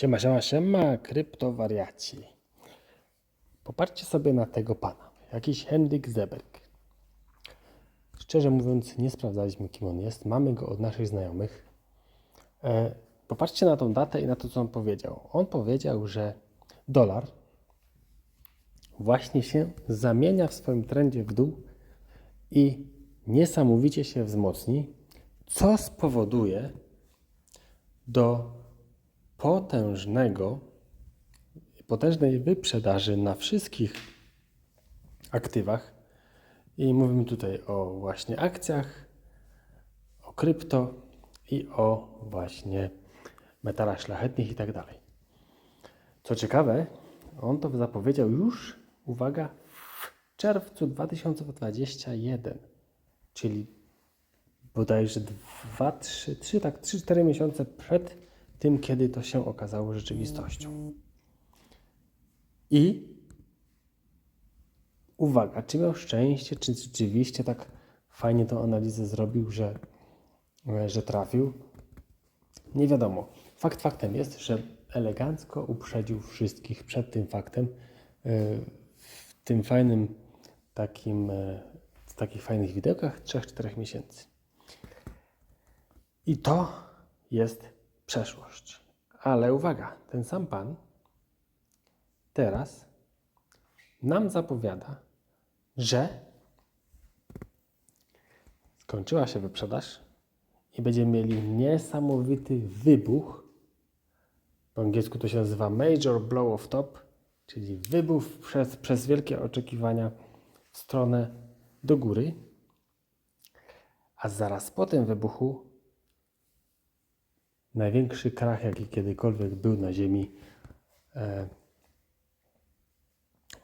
Siema, siema, siema, kryptowariaci. Popatrzcie sobie na tego pana. Jakiś Henryk Zeberg. Szczerze mówiąc, nie sprawdzaliśmy, kim on jest. Mamy go od naszych znajomych. E, popatrzcie na tą datę i na to, co on powiedział. On powiedział, że dolar właśnie się zamienia w swoim trendzie w dół i niesamowicie się wzmocni, co spowoduje do potężnego, potężnej wyprzedaży na wszystkich aktywach. I mówimy tutaj o właśnie akcjach, o krypto i o właśnie metalach szlachetnych i tak dalej. Co ciekawe, on to zapowiedział już, uwaga, w czerwcu 2021, czyli bodajże 2, 3, 3 tak 3-4 miesiące przed tym, kiedy to się okazało rzeczywistością. I uwaga, czy miał szczęście, czy rzeczywiście tak fajnie tą analizę zrobił, że, że trafił? Nie wiadomo. Fakt faktem jest, że elegancko uprzedził wszystkich przed tym faktem yy, w tym fajnym takim, yy, w takich fajnych widełkach 3-4 miesięcy. I to jest przeszłość. Ale uwaga, ten sam pan teraz nam zapowiada, że skończyła się wyprzedaż i będziemy mieli niesamowity wybuch. Po angielsku to się nazywa Major Blow of Top, czyli wybuch przez, przez wielkie oczekiwania w stronę do góry. A zaraz po tym wybuchu największy krach, jaki kiedykolwiek był na Ziemi e,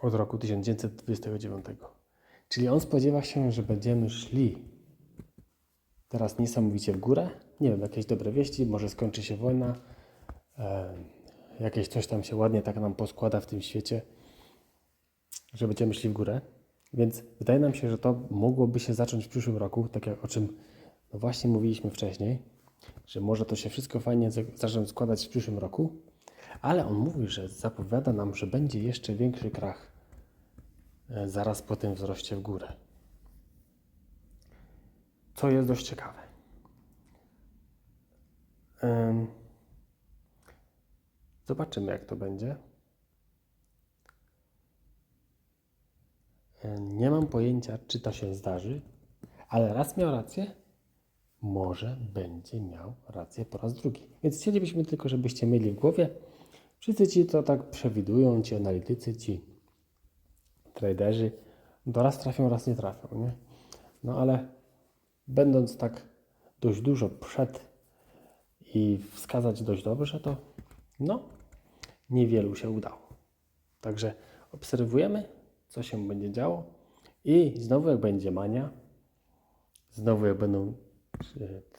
od roku 1929. Czyli on spodziewa się, że będziemy szli teraz niesamowicie w górę. Nie wiem, jakieś dobre wieści, może skończy się wojna, e, jakieś coś tam się ładnie tak nam poskłada w tym świecie, że będziemy szli w górę. Więc wydaje nam się, że to mogłoby się zacząć w przyszłym roku, tak jak o czym no właśnie mówiliśmy wcześniej że może to się wszystko fajnie za- zacząć składać w przyszłym roku, ale on mówi, że zapowiada nam, że będzie jeszcze większy krach e, zaraz po tym wzroście w górę. Co jest dość ciekawe. Ym, Zobaczymy, jak to będzie. E, Nie mam pojęcia, czy to się zdarzy, ale raz miał rację, może będzie miał rację po raz drugi. Więc chcielibyśmy tylko, żebyście mieli w głowie, wszyscy ci to tak przewidują, ci analitycy, ci traderzy, to raz trafią, raz nie trafią, nie? No ale będąc tak dość dużo przed i wskazać dość dobrze, to no, niewielu się udało. Także obserwujemy, co się będzie działo i znowu jak będzie mania, znowu jak będą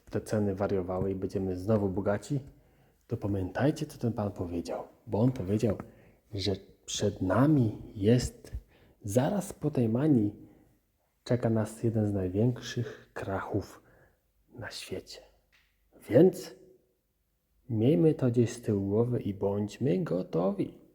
te ceny wariowały i będziemy znowu bogaci, to pamiętajcie, co ten pan powiedział. Bo on powiedział, że przed nami jest, zaraz po tej manii, czeka nas jeden z największych krachów na świecie. Więc miejmy to gdzieś z tyłu głowy i bądźmy gotowi.